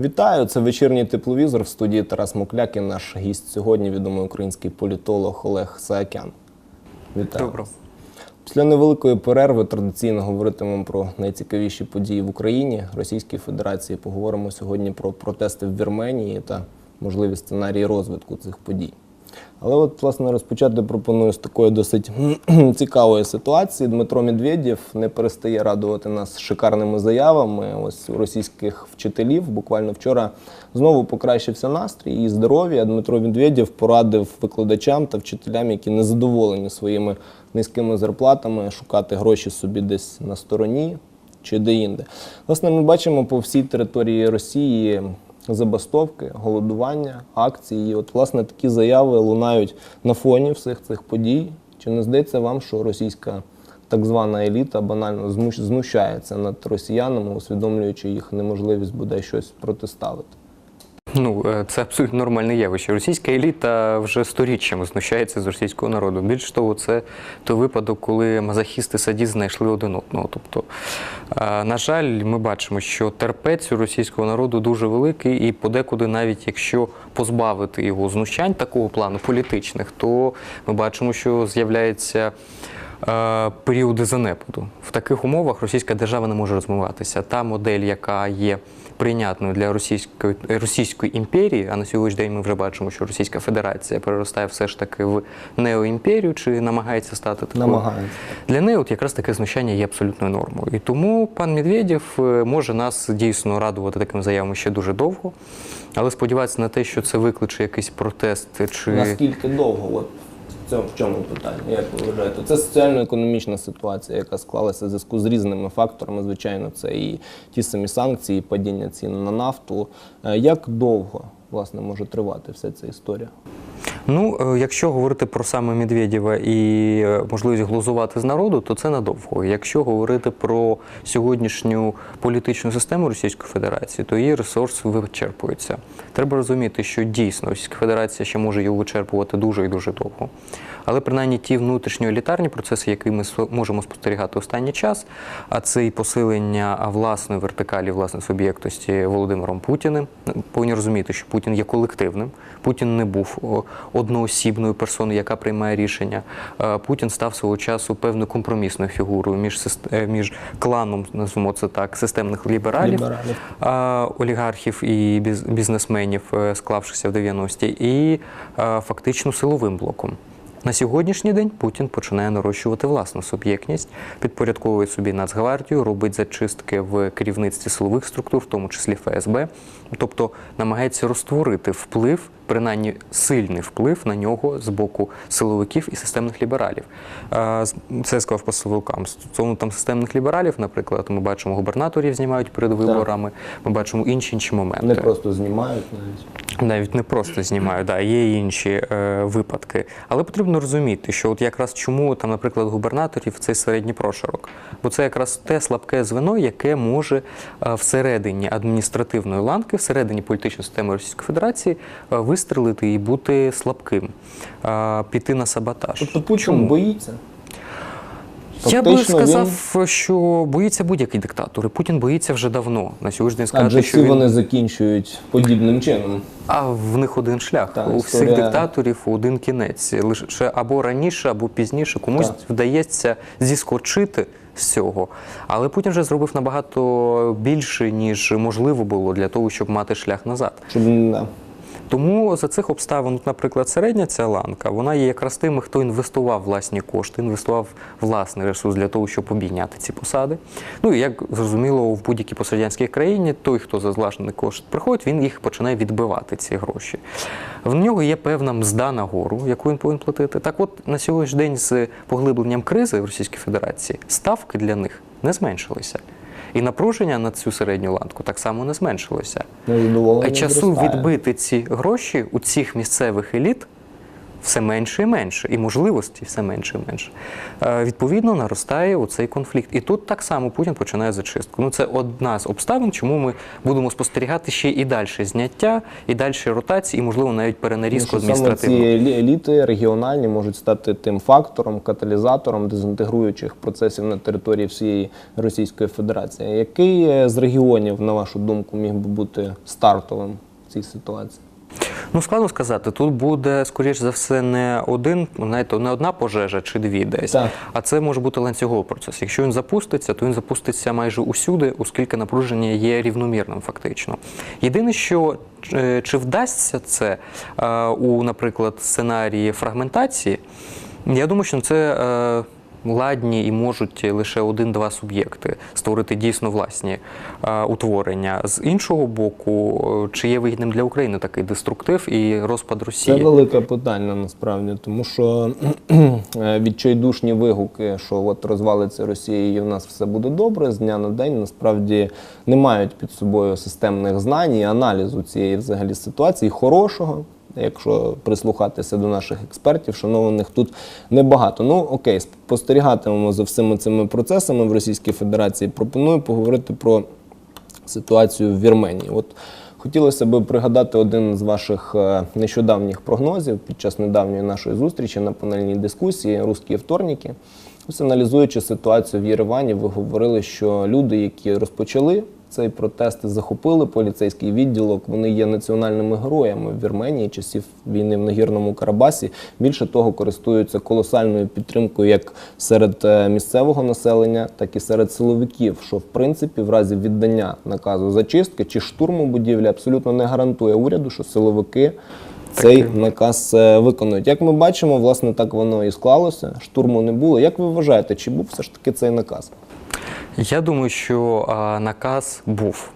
Вітаю! Це вечірній тепловізор в студії Тарас Мокляк і наш гість сьогодні, відомий український політолог Олег Саакян. Вітаю. Добро. Після невеликої перерви традиційно говоритимемо про найцікавіші події в Україні, Російській Федерації. Поговоримо сьогодні про протести в Вірменії та можливі сценарії розвитку цих подій. Але от, власне, розпочати пропоную з такої досить цікавої ситуації. Дмитро Медведєв не перестає радувати нас шикарними заявами. Ось у російських вчителів буквально вчора знову покращився настрій і здоров'я. Дмитро Медведєв порадив викладачам та вчителям, які не задоволені своїми низькими зарплатами, шукати гроші собі десь на стороні чи де-інде. Власне, ми бачимо по всій території Росії забастовки, голодування, акції. І от, власне, такі заяви лунають на фоні всіх цих подій. Чи не здається вам, що російська так звана еліта банально знущається над росіянами, усвідомлюючи їх неможливість буде щось протиставити? Ну, е, це абсолютно нормальне явище. Російська еліта вже сторіччями знущається з російського народу. Більш того, це той випадок, коли мазохісти садіст знайшли один одного. Тобто, е, на жаль, ми бачимо, що терпець у російського народу дуже великий, і подекуди, навіть якщо позбавити його знущань такого плану політичних, то ми бачимо, що з'являється. Е, Періоди занепаду в таких умовах російська держава не може розвиватися. Та модель, яка є прийнятною для російської російської імперії, а на сьогоднішній день ми вже бачимо, що Російська Федерація переростає все ж таки в неоімперію, чи намагається стати такою. Намагаються. Для неї от якраз таке знущання є абсолютною нормою. І тому пан Медведєв е, може нас дійсно радувати такими заявами ще дуже довго, але сподіватися на те, що це викличе якийсь протест чи Наскільки довго? От цьому, в чому питання? Як ви вважаєте? Це соціально-економічна ситуація, яка склалася в зв'язку з різними факторами. Звичайно, це і ті самі санкції, і падіння цін на нафту. Е, Як довго власне може тривати вся ця історія? Ну, е, якщо говорити про саме Медведєва і е, можливість глузувати з народу, то це надовго. Якщо говорити про сьогоднішню політичну систему Російської Федерації, то її ресурс вичерпується. Треба розуміти, що дійсно Російська Федерація ще може його вичерпувати дуже і дуже довго. Але принаймні ті внутрішньоелітарні процеси, які ми можемо спостерігати останній час, а це і посилення власної вертикалі, власної суб'єктності Володимиром Путіним. Повинні розуміти, що Путін є колективним. Путін не був одноосібною персоною, яка приймає рішення. Е, Путін став свого часу певною компромісною фігурою між е, між кланом, назвемо це так, системних лібералів, Лібералів. олігархів і бізнесменів, е, склавшихся в 90-ті, і е, фактично силовим блоком. На сьогоднішній день Путін починає нарощувати власну суб'єктність, підпорядковує собі Нацгвардію, робить зачистки в керівництві силових структур, в тому числі ФСБ, тобто намагається розтворити вплив, принаймні сильний вплив на нього з боку силовиків і системних лібералів. Е, Це я сказав по силовикам. Стосовно там системних лібералів, наприклад, ми бачимо губернаторів знімають перед виборами, ми бачимо інші інші моменти Не просто знімають навіть. навіть не просто знімаю, да, є інші е, випадки. Але потрібно розуміти, що от якраз чому там, наприклад, губернаторів цей середній прошарок. Бо це якраз те слабке звено, яке може е, всередині адміністративної ланки, всередині політичної системи Російської Федерації е, вистрелити і бути слабким, піти на саботаж. Тобто Путін Чому? боїться. Я би Фактично, він- сказав, що боїться будь-який диктатор. І Путін боїться вже давно. На сьогодні день сказати, Адже що він... вони закінчують подібним чином. А в них один шлях. Так, У всіх історія- диктаторів один кінець. Лише або раніше, або пізніше комусь Так. вдається зіскочити з цього. Але Путін вже зробив набагато більше, ніж можливо було для того, щоб мати шлях назад. Щоб не Тому за цих обставин, наприклад, середня ця ланка, вона є якраз тими, хто інвестував власні кошти, інвестував власний ресурс для того, щоб обійняти ці посади. Ну і як зрозуміло, в будь-якій пострадянській країні той, хто за злажений кошт приходить, він їх починає відбивати ці гроші. В нього є певна мзда на гору, яку він повинен платити. Так, от на сьогоднішній день з поглибленням кризи в Російській Федерації ставки для них не зменшилися. І напруження на цю середню ланку так само не зменшилося. незадоволені. А часу відбити ці гроші у цих місцевих еліт все менше і менше, і можливості все менше і менше. Е, Відповідно, наростає оцей конфлікт. І тут так само Путін починає зачистку. Ну це одна з обставин, чому ми будемо спостерігати ще і далі зняття, і далі ротації, і можливо навіть перенарізку Тому що саме ці еліти регіональні можуть стати тим фактором, каталізатором дезінтегруючих процесів на території всієї Російської Федерації. Який е, з регіонів, на вашу думку, міг би бути стартовим в цій ситуації? Ну, складно сказати, тут буде, скоріш за все, не один, знаєте, не одна пожежа чи дві десь, Так. а це може бути ланцюговий процес. Якщо він запуститься, то він запуститься майже усюди, оскільки напруження є рівномірним фактично. Єдине, що е, чи вдасться це е, у, наприклад, сценарії фрагментації, я думаю, що це. Ладні і можуть лише один-два суб'єкти створити дійсно власні е, утворення. З іншого боку, е, чи є вигідним для України такий деструктив і розпад Це Росії? велике питання насправді, тому що е, відчайдушні вигуки, що от розвалиться Росія і в нас все буде добре з дня на день, насправді не мають під собою системних знань і аналізу цієї взагалі ситуації хорошого. Якщо прислухатися до наших експертів, шанованих тут небагато. Ну окей, спостерігатимемо за всіми цими процесами в Російській Федерації. Пропоную поговорити про ситуацію в Вірменії. От хотілося б пригадати один з ваших е, нещодавніх прогнозів під час недавньої нашої зустрічі на панельній дискусії Русські вторники. Ось аналізуючи ситуацію в Єревані, ви говорили, що люди, які розпочали цей протест і захопили поліцейський відділок, вони є національними героями в Вірменії часів війни в Нагірному Карабасі. Більше того, користуються колосальною підтримкою як серед е, місцевого населення, так і серед силовиків, що в принципі в разі віддання наказу зачистки чи штурму будівлі абсолютно не гарантує уряду, що силовики. Цей наказ е, виконують. Як ми бачимо, власне, так воно і склалося. Штурму не було. Як ви вважаєте, чи був все ж таки цей наказ? Я думаю, що а, наказ був.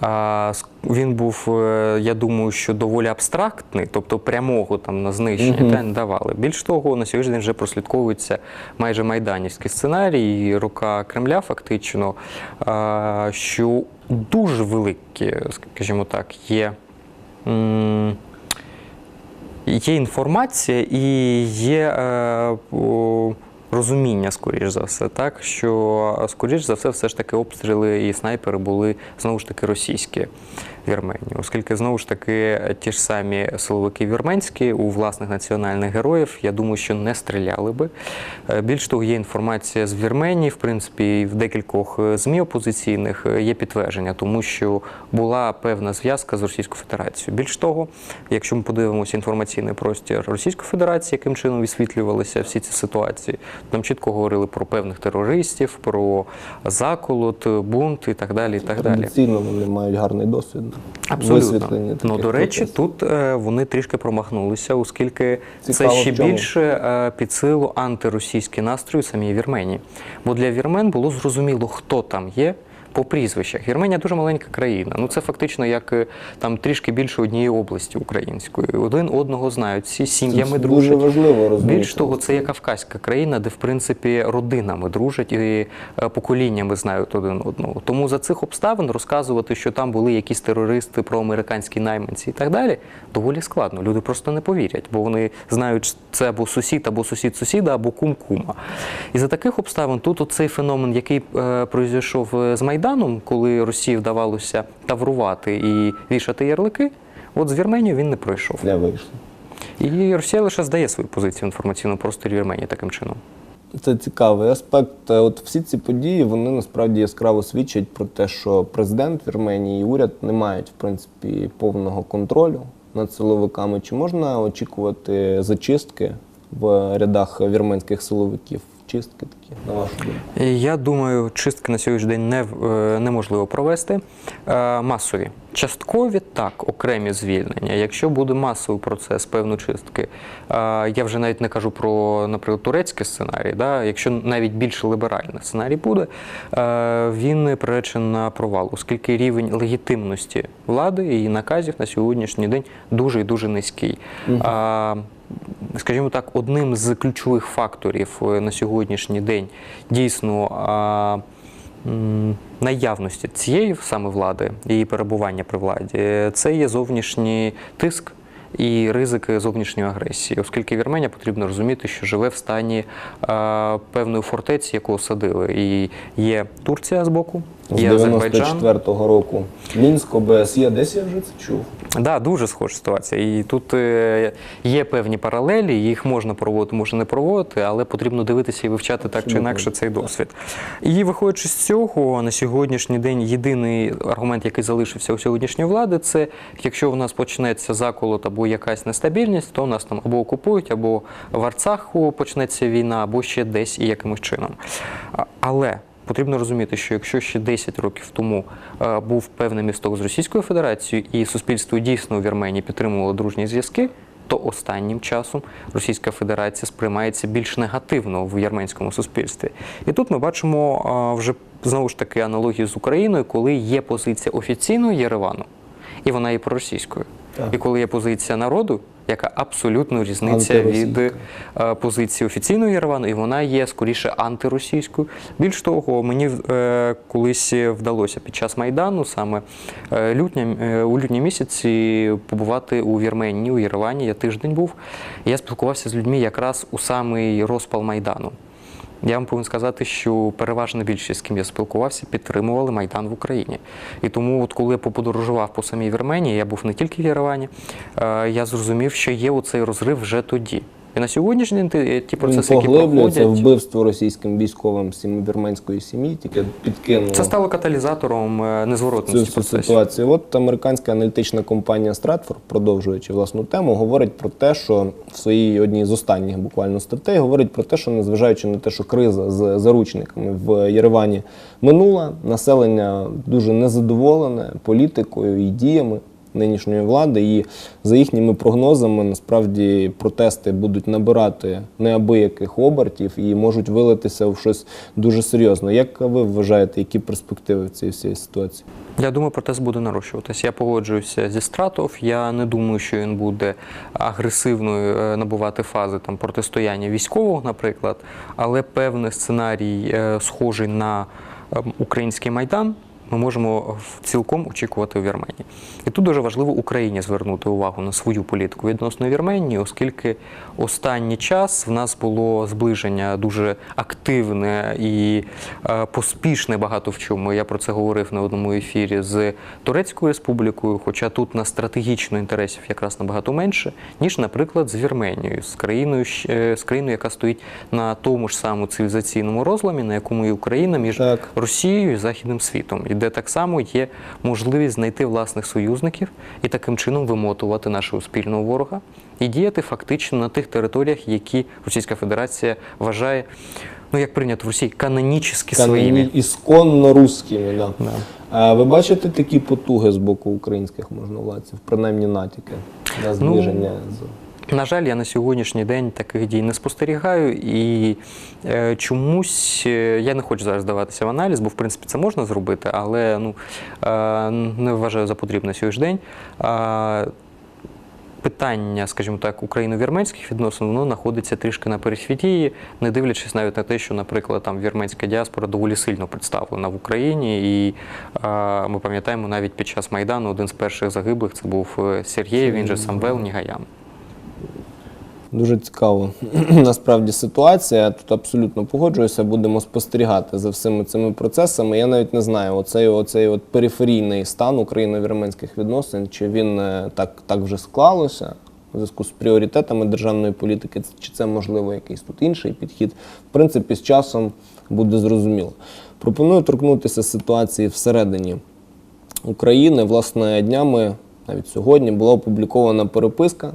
А, він був, е, я думаю, що доволі абстрактний, тобто прямого там на знищення та, не давали. Більш того, на сьогоднішній день вже прослідковується майже майданівський сценарій, і рука Кремля фактично, а, що дуже великі, скажімо так, є. Є інформація і є е, розуміння, скоріш за все, так що скоріш за все, все ж таки обстріли і снайпери були знову ж таки російські в Вірменії, оскільки знову ж таки ті ж самі силовики вірменські у власних національних героїв, я думаю, що не стріляли би. Е, Більш того, є інформація з Вірменії, в принципі, в декількох е, ЗМІ опозиційних е, є підтвердження, тому що була певна зв'язка з Російською Федерацією. Більш того, якщо ми подивимося інформаційний простір Російської Федерації, яким чином висвітлювалися всі ці ситуації, там чітко говорили про певних терористів, про заколот, бунт і так далі. І так далі. Традиційно вони мають гарний досвід. Абсолютно. Ну, до речі, процесів. тут е, вони трішки промахнулися, оскільки Цікаво, це ще більше е, під силу антиросійські настрої самій Вірменії. Бо для вірмен було зрозуміло, хто там є. По прізвищах Вірменія дуже маленька країна. Ну це фактично як е, там трішки більше однієї області української. Один одного знають, всі сім'ями дружать. Дуже важливо розуміти. Більш того, це є кавказька країна, де в принципі родинами дружать і е, поколіннями знають один одного. Тому за цих обставин розказувати, що там були якісь терористи, проамериканські найманці і так далі, доволі складно. Люди просто не повірять, бо вони знають, що це або сусід, або сусід сусіда, або кум кума. І за таких обставин тут оцей феномен, який е, произойшов е, з Майданом, коли Росії вдавалося таврувати і вішати ярлики. От з Вірменією він не пройшов. Не вийшло. І Росія лише здає свою позицію в інформаційному просторі Вірменії таким чином. Це цікавий аспект. Е, От всі ці події вони насправді яскраво свідчать про те, що президент Вірменії і уряд не мають в принципі повного контролю над силовиками. Чи можна очікувати зачистки в рядах вірменських силовиків? Чистки такі, на вашу думку? Я думаю, чистки на сьогоднішній день не, е, неможливо провести. Е, Масові. Часткові так, окремі звільнення. Якщо буде масовий процес певної чистки, е, я вже навіть не кажу про, наприклад, турецький сценарій, да? якщо навіть більш ліберальний сценарій буде, е, він приречений на провал, оскільки рівень легітимності влади і наказів на сьогоднішній день дуже і дуже низький. А, скажімо так, одним з ключових факторів е, на сьогоднішній день дійсно наявності цієї саме влади її перебування при владі, е, це є зовнішній тиск і ризики зовнішньої агресії, оскільки Вірменія потрібно розуміти, що живе в стані е, певної фортеці, яку осадили. І є Турція з боку, З є Азербайджан. 94-го року Мінськ, ОБСЄ, десь я вже це чув. Да, дуже схожа ситуація. І тут е, є певні паралелі, їх можна проводити, можна не проводити, але потрібно дивитися і вивчати так чи інакше цей досвід. І виходячи з цього, на сьогоднішній день єдиний аргумент, який залишився у сьогоднішньої влади, це якщо у нас почнеться заколот або якась нестабільність, то нас там або окупують, або в Арцаху почнеться війна, або ще десь і якимось чином. Але Потрібно розуміти, що якщо ще 10 років тому е, був певний місток з Російською Федерацією, і суспільство дійсно у Вірменії підтримувало дружні зв'язки, то останнім часом Російська Федерація сприймається більш негативно в вірменському суспільстві. І тут ми бачимо е, вже знову ж таки аналогію з Україною, коли є позиція офіційної Єревану, і вона є проросійською. Так. І коли є позиція народу, яка абсолютно різниця від е, позиції офіційної Єревану, і вона є скоріше антиросійською. Більш того, мені е, колись вдалося під час майдану, саме е, лютня, у лютні місяці, побувати у Вірменії, у Єревані. Я тиждень був. І я спілкувався з людьми якраз у самий розпал майдану. Я вам повинен сказати, що переважна більшість, з ким я спілкувався, підтримували Майдан в Україні. І тому, от коли я поподорожував по самій Вірменії, я був не тільки в Єревані, е, я зрозумів, що є оцей розрив вже тоді. І на сьогоднішній день ті- ті процеси, які поглиблюється проходять, вбивство російським військовим вірменської сім'ї, тільки підкинуло. це стало каталізатором е, цю незворотності всю От американська аналітична компанія Stratfor, продовжуючи власну тему, говорить про те, що в своїй одній з останніх буквально статей говорить про те, що незважаючи на те, що криза з заручниками в Єревані минула, населення дуже незадоволене політикою і діями. Нинішньої влади, і за їхніми прогнозами, насправді протести будуть набирати неабияких обертів і можуть вилитися в щось дуже серйозне. Як ви вважаєте, які перспективи в цій всій ситуації? Я думаю, протест буде нарощуватися. Я погоджуюся зі Стратов. Я не думаю, що він буде агресивною е, набувати фази там протистояння військового, наприклад, але певний сценарій, е, схожий на е, український майдан. Ми можемо цілком очікувати у Вірменії. І тут дуже важливо Україні звернути увагу на свою політику відносно Вірменії, оскільки останній час в нас було зближення дуже активне і е, поспішне багато в чому. Я про це говорив на одному ефірі з Турецькою республікою, хоча тут на стратегічно інтересів якраз набагато менше, ніж, наприклад, з Вірменією, з країною, е, з країною, яка стоїть на тому ж самому цивілізаційному розламі, на якому і Україна між Так. Росією і Західним світом, де так само є можливість знайти власних союзників і таким чином вимотувати нашого спільного ворога і діяти фактично на тих територіях, які Російська Федерація вважає, ну як прийнято в Росії, канонічно своїми. ісконно русскими. Да. Да. А ви бачите такі потуги з боку українських можновладців, принаймні натяки Ну, на зближення з На жаль, я на сьогоднішній день таких дій не спостерігаю, і е, чомусь е, я не хочу зараз здаватися в аналіз, бо в принципі це можна зробити, але ну, е, не вважаю за потрібне день. Е, Питання, скажімо так, україно-вірменських відносин воно знаходиться трішки на периферії, не дивлячись навіть на те, що, наприклад, там вірменська діаспора доволі сильно представлена в Україні, і е, ми пам'ятаємо навіть під час майдану один з перших загиблих це був е, Сергій, він же Самвел Нігаян. Дуже цікаво. Насправді ситуація. Тут абсолютно погоджуюся. Будемо спостерігати за всіми цими процесами. Я навіть не знаю, оцей, оцей от периферійний стан україно-вірменських відносин, чи він е, так, так вже склалося в зв'язку з пріоритетами державної політики, чи це можливо якийсь тут інший підхід. В принципі, з часом буде зрозуміло. Пропоную торкнутися ситуації всередині України. Власне, днями, навіть сьогодні, була опублікована переписка.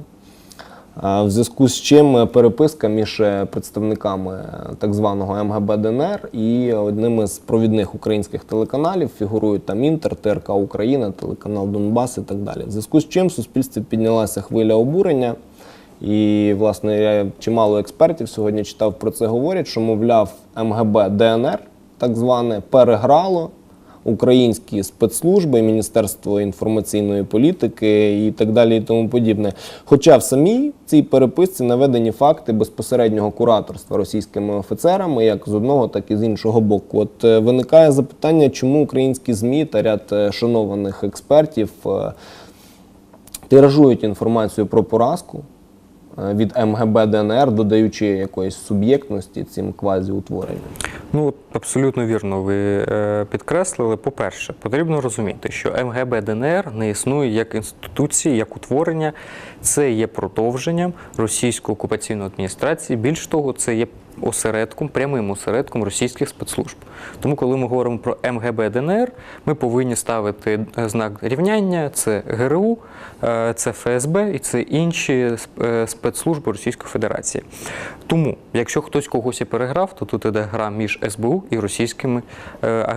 В зв'язку з чим е, переписка між е, представниками е, так званого МГБ ДНР і одним із провідних українських телеканалів фігурують там Інтер, ТРК Україна, телеканал Донбас і так далі. В зв'язку з чим в суспільстві піднялася хвиля обурення. І, власне, я чимало експертів сьогодні читав про це, говорять, що, мовляв, МГБ ДНР, так зване, переграло українські спецслужби, Міністерство інформаційної політики і так далі, і тому подібне. Хоча в самій цій переписці наведені факти безпосереднього кураторства російськими офіцерами, як з одного, так і з іншого боку. От е, виникає запитання, чому українські ЗМІ та ряд е, шанованих експертів. е, тиражують інформацію про поразку від МГБ ДНР, додаючи якоїсь суб'єктності цим квазіутворенням. Ну, абсолютно вірно ви е, підкреслили. По-перше, потрібно розуміти, що МГБ ДНР не існує як інституції, як утворення. Це є продовженням російської окупаційної адміністрації. Більш того, це є осередком, прямим осередком російських спецслужб. Тому, коли ми говоримо про МГБ ДНР, ми повинні ставити е, знак рівняння. Це ГРУ, е, це ФСБ і це інші е, спецслужби Російської Федерації. Тому, якщо хтось когось і переграв, то тут іде гра між СБУ і російськими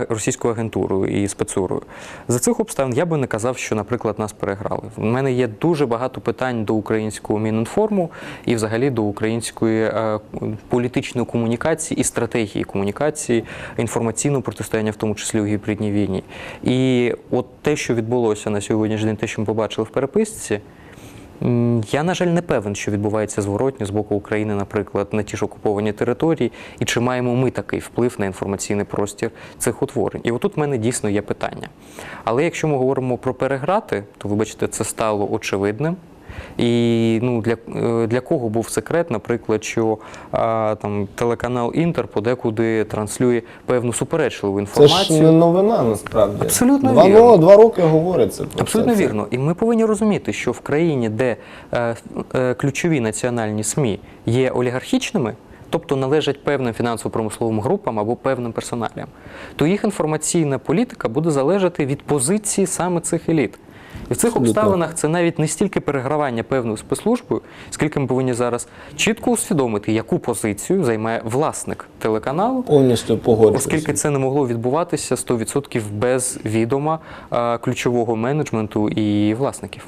російською агентурою і спецурою. За цих обставин я би не казав, що, наприклад, нас переграли. У мене є дуже багато питань до українського Мінінформу і взагалі до української е, політичної комунікації і стратегії комунікації, інформаційного протистояння, в тому числі у гібридній війні. І от те, що відбулося на сьогоднішній день, те, що ми побачили в переписці. Я, на жаль, не певен, що відбувається зворотньо з боку України, наприклад, на ті ж окуповані території, і чи маємо ми такий вплив на інформаційний простір цих утворень. І отут в мене дійсно є питання. Але якщо ми говоримо про переграти, то вибачте, це стало очевидним. І ну, для, е, для кого був секрет, наприклад, що а, там, телеканал Інтер подекуди транслює певну суперечливу Це інформацію. ж не новина насправді. Абсолютно два, вірно. два роки говориться про Абсолютно це. Це- вірно. І ми повинні розуміти, що в країні, де е, е, ключові національні СМІ є олігархічними, тобто належать певним фінансово-промисловим групам або певним персоналям, то їх інформаційна політика буде залежати від позиції саме цих еліт. І в цих Абсолютно. обставинах це навіть не стільки перегравання певною спецслужбою, скільки ми повинні зараз чітко усвідомити, яку позицію займає власник телеканалу, Повністю погоджуюся. Оскільки це не могло відбуватися 100% без відома е, ключового менеджменту і власників.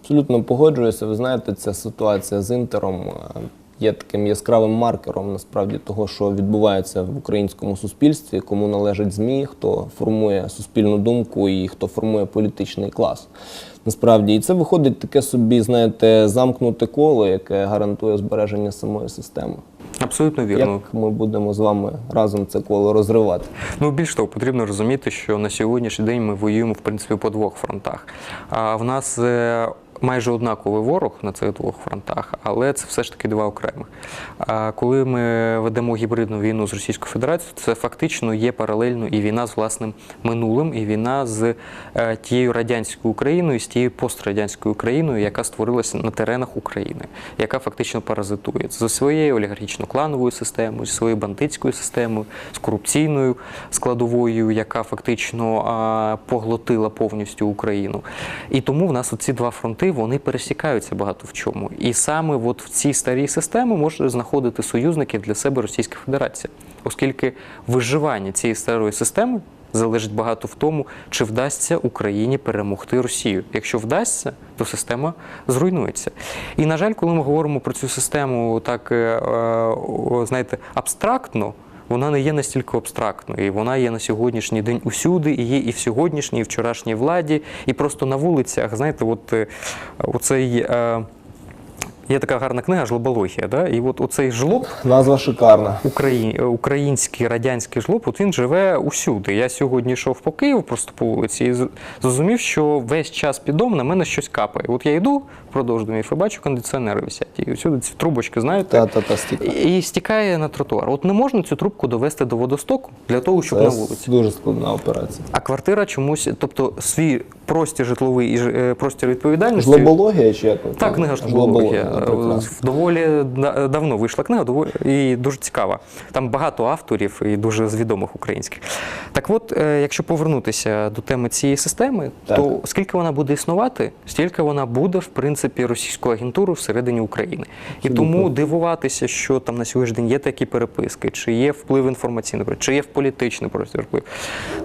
Абсолютно погоджуюся. Ви знаєте, ця ситуація з інтером е, є таким яскравим маркером насправді того, що відбувається в українському суспільстві, кому належать ЗМІ, хто формує суспільну думку і хто формує політичний клас. Насправді, і це виходить таке собі, знаєте, замкнуте коло, яке гарантує збереження самої системи. Абсолютно вірно. Як ми будемо з вами разом це коло розривати? Ну більш того, потрібно розуміти, що на сьогоднішній день ми воюємо в принципі по двох фронтах. А в нас е, майже однаковий ворог на цих двох фронтах, але це все ж таки два окремих. Коли ми ведемо гібридну війну з Російською Федерацією, це фактично є паралельно і війна з власним минулим, і війна з е, тією радянською Україною, і з тією пострадянською Україною, яка створилася на теренах України, яка фактично паразитує зі своєю олігархічно-клановою системою, зі своєю бандитською системою, з корупційною складовою, яка фактично поглотила повністю Україну. І тому в нас ці два фронти вони пересікаються багато в чому. І саме от в цій старій системі може знаходити союзників для себе Російська Федерація, оскільки виживання цієї старої системи. Залежить багато в тому, чи вдасться Україні перемогти Росію. Якщо вдасться, то система зруйнується. І на жаль, коли ми говоримо про цю систему так е, е, знаєте, абстрактно, вона не є настільки абстрактною. Вона є на сьогоднішній день усюди, і є і в сьогоднішній, і в вчорашній владі, і просто на вулицях. Знаєте, от е, оцей. Є така гарна книга Жлобологія, да? і от оцей жлоб, Назва шикарна. Україн, український радянський жлоб, от він живе усюди. Я сьогодні йшов по Києву просто по вулиці і зрозумів, що весь час під домом на мене щось капає. От я йду впродовж домів і бачу, кондиціонери висять. І всюди ці трубочки, знаєте, Та-та-та стіка. і стікає на тротуар. От не можна цю трубку довести до водостоку для того, щоб Це на вулиці. дуже складна операція. А квартира чомусь, тобто свій простір житловий і е, простір відповідальності. Жлобологія чи як? Так, книга жлобологія. Доволі давно вийшла книга, і дуже цікава. Там багато авторів і дуже з відомих українських. Так от, е, якщо повернутися до теми цієї системи, Так. то скільки вона буде існувати, стільки вона буде, в принципі, російською агентурою всередині України. І тому дивуватися, що там на сьогоднішній день є такі переписки, чи є вплив інформаційний, чи є в політичний простір вплив.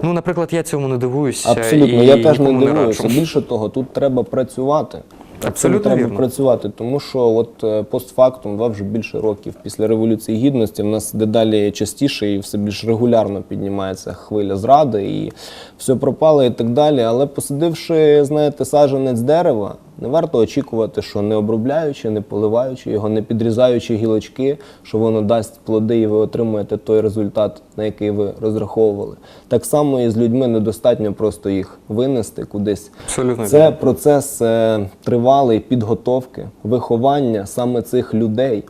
Ну, наприклад, я цьому не дивуюся. Абсолютно, і я теж не дивуюся. Більше того, тут треба працювати. Абсолютно треба вірно. працювати, тому що от е, постфактум, два вже більше років після революції гідності, в нас дедалі частіше і все більш регулярно піднімається хвиля зради, і все пропало і так далі. Але посадивши, знаєте, саженець дерева, Не варто очікувати, що не обробляючи, не поливаючи його, не підрізаючи гілочки, що воно дасть плоди, і ви отримаєте той результат, на який ви розраховували. Так само і з людьми недостатньо просто їх винести кудись. Абсолютно Це процес е, тривалий підготовки, виховання саме цих людей,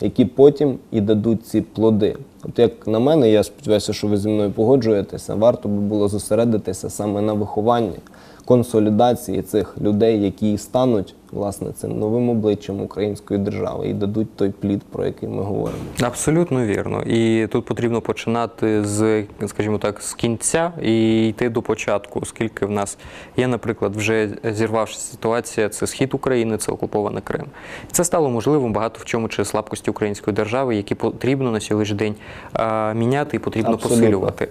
які потім і дадуть ці плоди. От як на мене, я сподіваюся, що ви зі мною погоджуєтеся, варто би було зосередитися саме на вихованні, консолідації цих людей, які стануть власне цим новим обличчям української держави і дадуть той плід, про який ми говоримо. Абсолютно вірно. І тут потрібно починати з, скажімо так, з кінця і йти до початку, оскільки в нас є, наприклад, вже зірвавшася ситуація, це схід України, це окупований Крим. Це стало можливим багато в чому через слабкості української держави, які потрібно на сьогоднішній день міняти і потрібно Абсолютно. посилювати.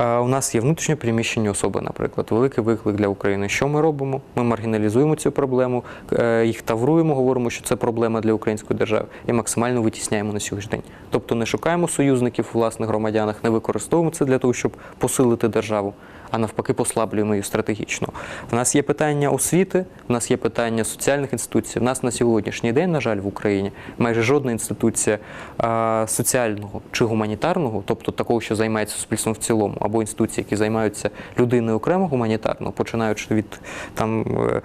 У нас є внутрішньо переміщені особи, наприклад, великий виклик для України. Що ми робимо? Ми маргіналізуємо цю проблему, е, їх тавруємо, говоримо, що це проблема для української держави, і максимально витісняємо на сьогодні. Тобто не шукаємо союзників власних громадянах, не використовуємо це для того, щоб посилити державу, а навпаки, послаблюємо її стратегічно. В нас є питання освіти, в нас є питання соціальних інституцій. В нас на сьогоднішній день, на жаль, в Україні майже жодна інституція соціального чи гуманітарного, тобто такого, що займається суспільством в цілому, або інституції, які займаються людиною окремо гуманітарно, починаючи від там е,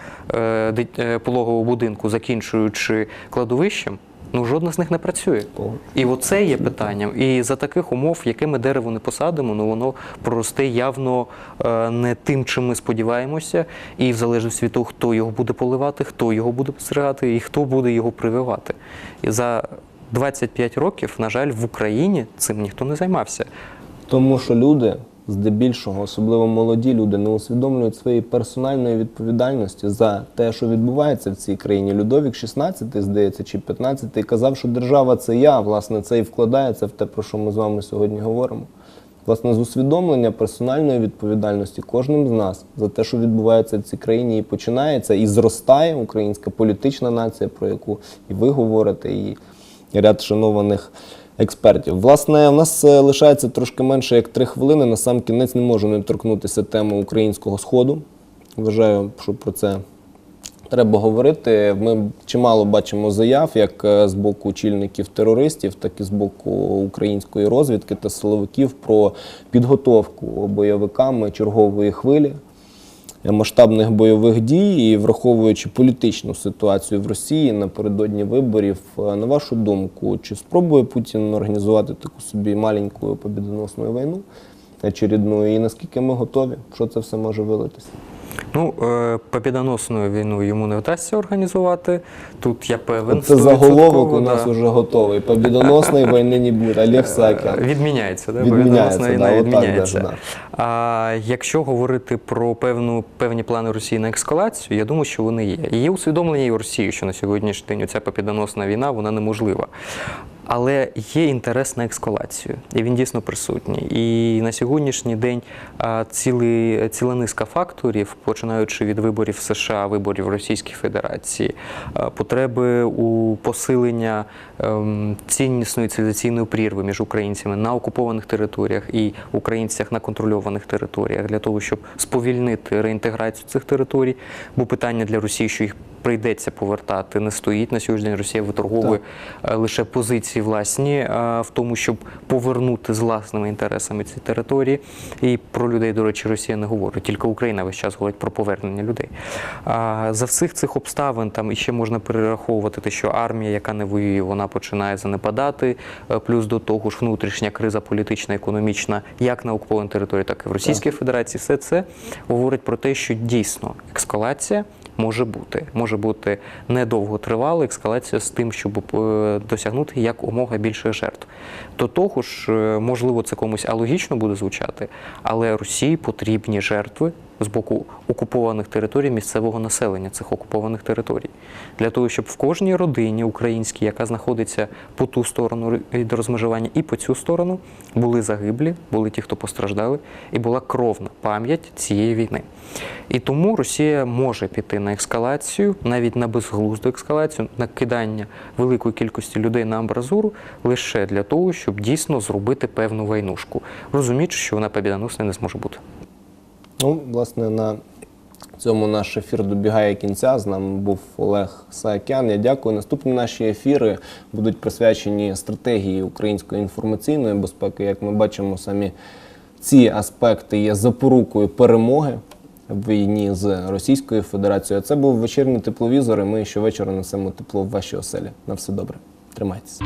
е, е, пологового будинку, закінчуючи кладовищем. Ну, жодна з них не працює. І оце є питанням. І за таких умов, якими дерево не посадимо, ну воно проросте явно е, не тим, чим ми сподіваємося, і в залежності від того, хто його буде поливати, хто його буде постригати і хто буде його прививати. І за 25 років, на жаль, в Україні цим ніхто не займався. Тому що люди, здебільшого, особливо молоді люди, не усвідомлюють своєї персональної відповідальності за те, що відбувається в цій країні. Людовік 16, здається, чи 15, казав, що держава це я, власне, це і вкладається в те, про що ми з вами сьогодні говоримо. Власне, з усвідомлення персональної відповідальності кожним з нас за те, що відбувається в цій країні, і починається і зростає українська політична нація, про яку і ви говорите, і ряд шанованих експертів. Власне, в нас е, лишається трошки менше як три хвилини. На сам кінець не можу не торкнутися теми українського сходу. Вважаю, що про це треба говорити. Ми чимало бачимо заяв як е, з боку очільників терористів, так і з боку української розвідки та силовиків про підготовку бойовиками чергової хвилі масштабних бойових дій і враховуючи політичну ситуацію в Росії напередодні виборів, е, на вашу думку, чи спробує Путін організувати таку собі маленьку побідоносну війну очередну, і наскільки ми готові, що це все може вилитися? Ну, е, побідоносну війну йому не вдасться організувати. Тут я певен. Це заголовок у нас да. вже готовий. Побідоносної війни не буде. Олег Сакер. Відміняється, да? Відміняється, да, війна відміняється. А якщо говорити про певну, певні плани Росії на ескалацію, я думаю, що вони є. І є усвідомлення і у Росії, що на сьогоднішній день ця побідоносна війна вона неможлива. Але є інтерес на ескалацію, і він дійсно присутній. І на сьогоднішній день а, цілий, ціла низка факторів, починаючи від виборів США, виборів в Російській Федерації, потреби у посилення ем, ціннісної цивілізаційної прірви між українцями на окупованих територіях і українцях на контрольованих територіях для того, щоб сповільнити реінтеграцію цих територій. Бо питання для Росії, що їх прийдеться повертати, не стоїть на сьогодні. день Росія виторговує е, лише позиції власні е, в тому, щоб повернути з власними інтересами ці території. І про людей, до речі, Росія не говорить. Тільки Україна весь час говорить про повернення людей. За всіх цих обставин там іще можна перераховувати те, що армія, яка не воює, вона починає занепадати. Е, Плюс до того ж внутрішня криза політична, економічна, як на окупованій території, так і в Російській Федерації. Все це говорить про те, що дійсно ескалація може бути. Може бути недовго тривала ескалація з тим, щоб досягнути досягнути якомога більше жертв. До того ж, е, можливо, це комусь алогічно буде звучати, але Росії потрібні жертви з боку окупованих територій місцевого населення цих окупованих територій. Для того, щоб в кожній родині українській, яка знаходиться по ту сторону від розмежування, і по цю сторону, були загиблі, були ті, хто постраждали, і була кровна пам'ять цієї війни. І тому Росія може піти на ескалацію, навіть на безглузду ескалацію, на кидання великої кількості людей на амбразуру лише для того, щоб дійсно зробити певну войнушку, розуміючи, що вона побідоносна не зможе бути. Ну, власне, на цьому наш ефір добігає кінця. З нами був Олег Саакян. Я дякую. Наступні наші ефіри будуть присвячені стратегії української інформаційної безпеки. Як ми бачимо, самі ці аспекти є запорукою перемоги в війні з Російською Федерацією. Це був вечірній тепловізор. і Ми щовечора несемо тепло в ваші оселі. На все добре. Тримайтеся.